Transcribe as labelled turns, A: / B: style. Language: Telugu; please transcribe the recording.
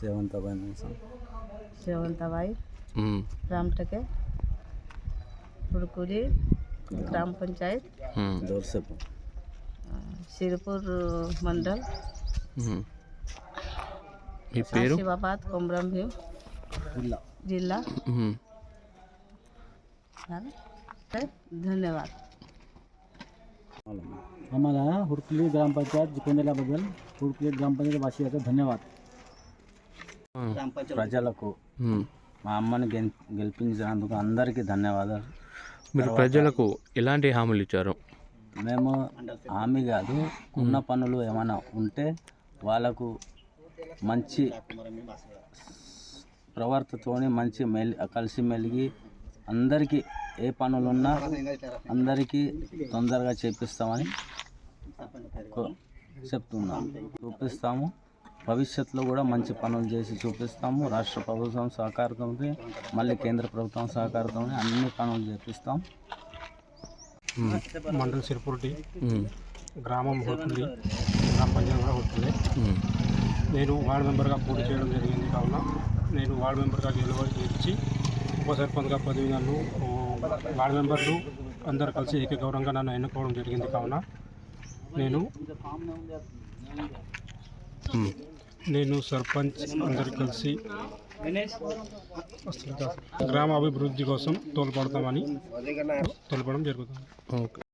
A: સેવંતાબાઈ
B: નું છે पंचायत।
A: हम्म।
B: सिरपुर मंडल।
A: हम्म।, हम्म।
B: धन्यवाद।
C: आम्हाला हुडकली ग्रामपंचायत जिकोंदेला बद्दल हुडकली धन्यवाद।
D: ప్రజలకు. మా అమ్మని గెల్ గెలిపించినందుకు అందరికీ ధన్యవాదాలు.
A: మీరు ప్రజలకు ఎలాంటి హామీలు ఇచ్చారు?
D: మేము హామీ కాదు ఉన్న పనులు ఏమైనా ఉంటే వాళ్ళకు మంచి ప్రవర్తతోని మంచి మెలి కలిసి మెలిగి అందరికీ ఏ పనులున్నా అందరికీ తొందరగా చేపిస్తామని కో- చెప్తున్నాము. చూపిస్తాము భవిష్యత్తులో కూడా మంచి పనులు చేసి చూపిస్తాము రాష్ట్ర ప్రభుత్వం సహకారంతో మళ్ళీ కేంద్ర ప్రభుత్వం సహకారంతో అన్ని పనులు చేపిస్తాం.
E: మండల్ సిరిపుర్టి. గ్రామం హోతుంది గ్రామ పంచాయతీ కూడా
A: మ్మ్.
E: నేను వార్డు మెంబర్గా పోటీ చేయడం జరిగింది కావున నేను వార్డు మెంబర్గా గెలవ గెలిచి ఉప సర్పంచ్గా పదవి నన్ను వార్డు మెంబర్లు అందరు కలిసి ఏకగౌరవంగా నన్ను ఎన్నుకోవడం జరిగింది కావున నేను. నేను సర్పంచ్ అందరు కలిసి గ్రామ అభివృద్ధి కోసం తోడ్పడతామని తోడ్పడడం జరుగుతుంది.
A: ఓకే.